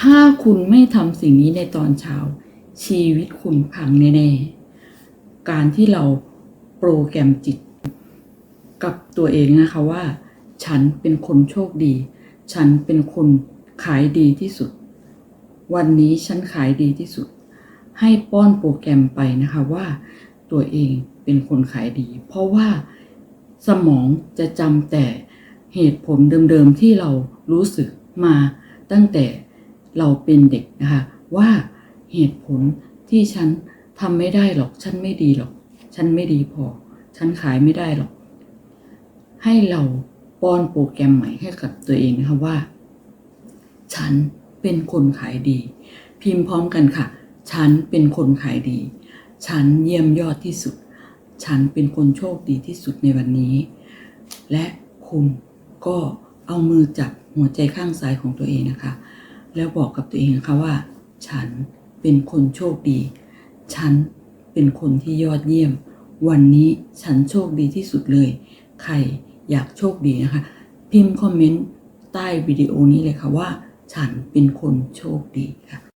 ถ้าคุณไม่ทำสิ่งนี้ในตอนเช้า ชีวิตคุณพังแน่ๆ การที่เราโปรแกรมจิต กับตัวเองนะคะว่า ฉันเป็นคนโชคดี ฉันเป็นคนขายดีที่สุด วันนี้ฉันขายดีที่สุด ให้ป้อนโปรแกรมไปนะคะว่า ตัวเองเป็นคนขายดี เพราะว่าสมองจะจำแต่เหตุผลเดิมๆที่เรารู้สึกมาตั้งแต่ เราเป็นเด็กนะคะว่าเหตุผลที่ฉันทำไม่ได้หรอก ฉันไม่ดีหรอก ฉันไม่ดีพอ ฉันขายไม่ได้หรอก ให้เราป้อนโปรแกรมใหม่ให้กับตัวเองนะคะว่า ฉันเป็นคนขายดี พิมพ์พร้อมกันค่ะ ฉันเป็นคนขายดี ฉันเยี่ยมยอดที่สุด ฉันเป็นคนโชคดีที่สุดในวันนี้ และคุณก็เอามือจับหัวใจข้างซ้ายของตัวเองนะคะ แล้วบอกกับตัวเองค่ะว่า ฉันเป็นคนโชคดี ฉันเป็นคนที่ยอดเยี่ยม วันนี้ฉันโชคดีที่สุดเลย ใครอยากโชคดีนะคะ พิมพ์คอมเมนต์ใต้วิดีโอนี้เลยค่ะว่า ฉันเป็นคนโชคดีค่ะ